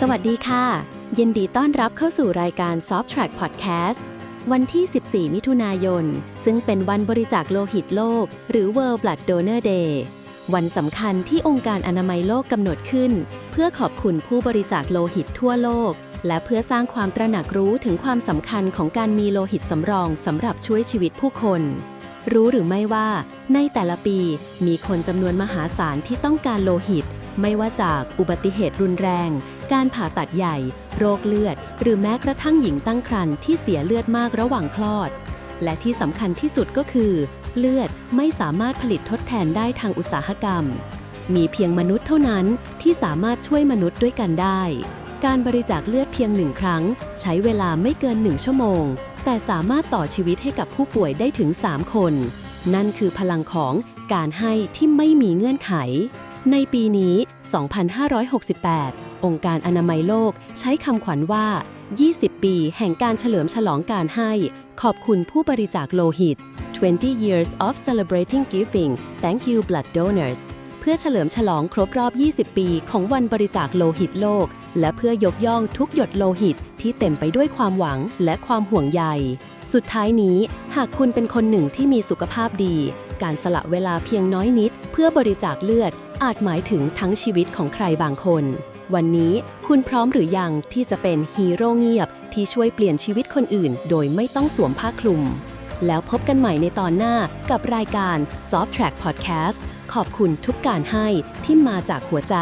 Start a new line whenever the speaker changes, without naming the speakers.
สวัสดีค่ะ ยินดีต้อนรับเข้าสู่รายการ Soft Track Podcast วันที่ 14 มิถุนายน ซึ่งเป็นวันบริจาคโลหิตโลก หรือ World Blood Donor Day วันสำคัญที่องค์การอนามัยโลกกำหนดขึ้น เพื่อขอบคุณผู้บริจาคโลหิตทั่วโลก และเพื่อสร้างความตระหนักรู้ถึงความสำคัญของการมีโลหิตสำรองสำหรับช่วยชีวิตผู้คน รู้หรือไม่ว่า ในแต่ละปีมีคนจำนวนมหาศาลที่ต้องการโลหิต ไม่ว่าจากอุบัติเหตุรุนแรง การผ่าตัดใหญ่ โรคเลือด หรือแม้กระทั่งหญิงตั้งครรภ์ที่เสียเลือดมากระหว่างคลอด และที่สำคัญที่สุดก็คือ เลือดไม่สามารถผลิตทดแทนได้ทางอุตสาหกรรม มีเพียงมนุษย์เท่านั้นที่สามารถช่วยมนุษย์ด้วยกันได้ การบริจาคเลือดเพียงหนึ่งครั้ง ใช้เวลาไม่เกินหนึ่งชั่วโมง แต่สามารถต่อชีวิตให้กับผู้ป่วยได้ถึง 3 คน นั่นคือพลังของการให้ที่ไม่มีเงื่อนไข ในปีนี้ 2568 องค์การอนามัยโลกใช้คำขวัญว่า 20 ปีแห่งการเฉลิมฉลองการให้ ขอบคุณผู้บริจาคโลหิต 20 years of celebrating giving thank you blood donors เพื่อเฉลิมฉลองครบรอบ 20 ปีของวันบริจาคโลหิตโลก และเพื่อยกย่องทุกหยดโลหิตที่เต็มไปด้วยความหวังและความห่วงใย สุดท้ายนี้ หากคุณเป็นคนหนึ่งที่มีสุขภาพดี การสละเวลาเพียงน้อยนิด เพื่อบริจาคเลือดอาจหมายถึงทั้งชีวิตของใครบางคน วันนี้คุณพร้อมหรือยังที่จะเป็นฮีโร่เงียบที่ช่วยเปลี่ยนชีวิตคนอื่น โดยไม่ต้องสวมผ้าคลุม แล้วพบกันใหม่ในตอนหน้ากับรายการ Soft Track Podcast ขอบคุณทุกการให้ที่มาจากหัวใจ